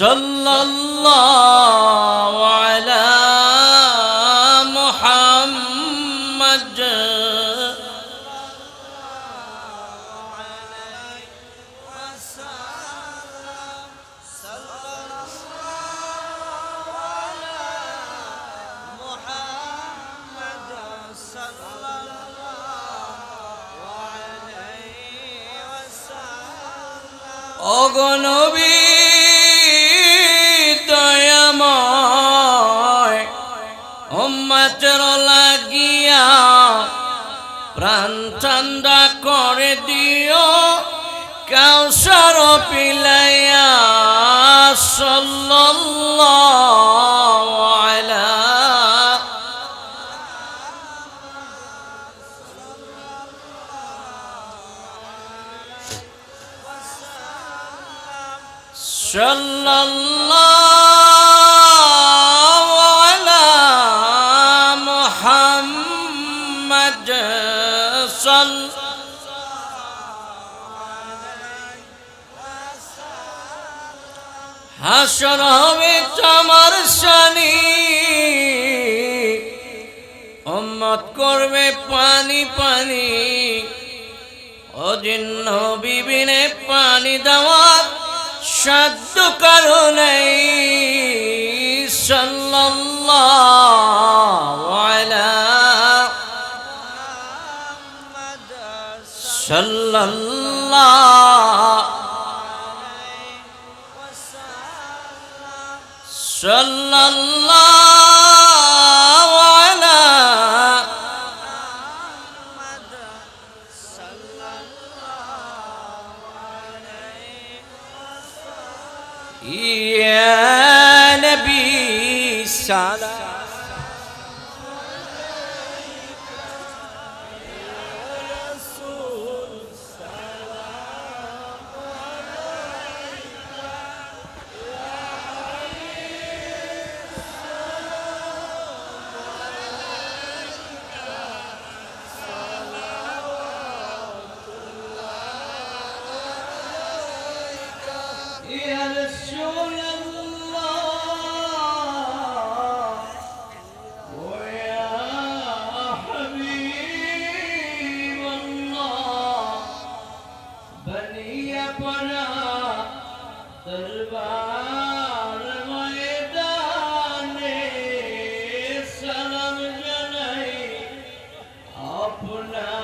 সাল্লাল্লাহু হাসর হবে চমার শনি অম্মত করবে পানি পানি অজিন্ন বিবিনে পানি দেওয়ার সাধ্য কারণে সাল্লাল্লাহ সাল্লাল্লাহ ইয়া নবী সালাম Abdullah.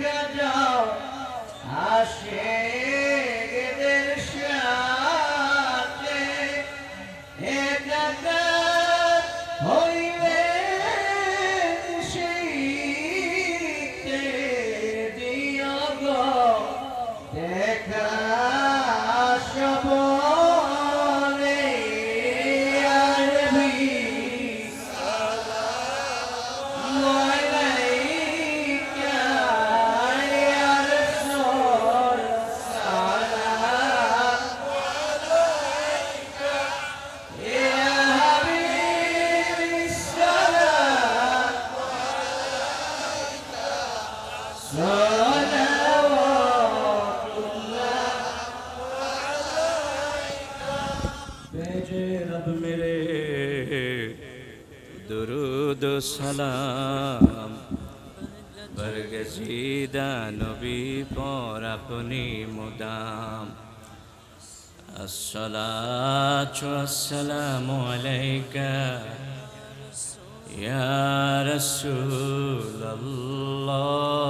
দেখা যাও আসে দেখা درود و سلام برگزیده نبی پر اپنی مدام الصلاة والسلام عليك يا رسول الله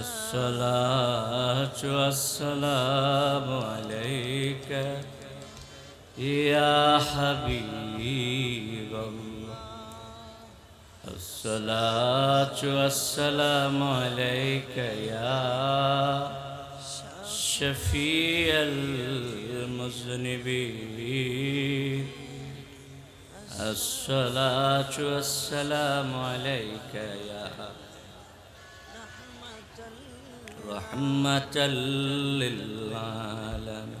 الصلاة والسلام عليك يا حبيب الله. الصلاة والسلام عليك يا شفيع المذنبين. الصلاة والسلام عليك يا رحمة للعالمين.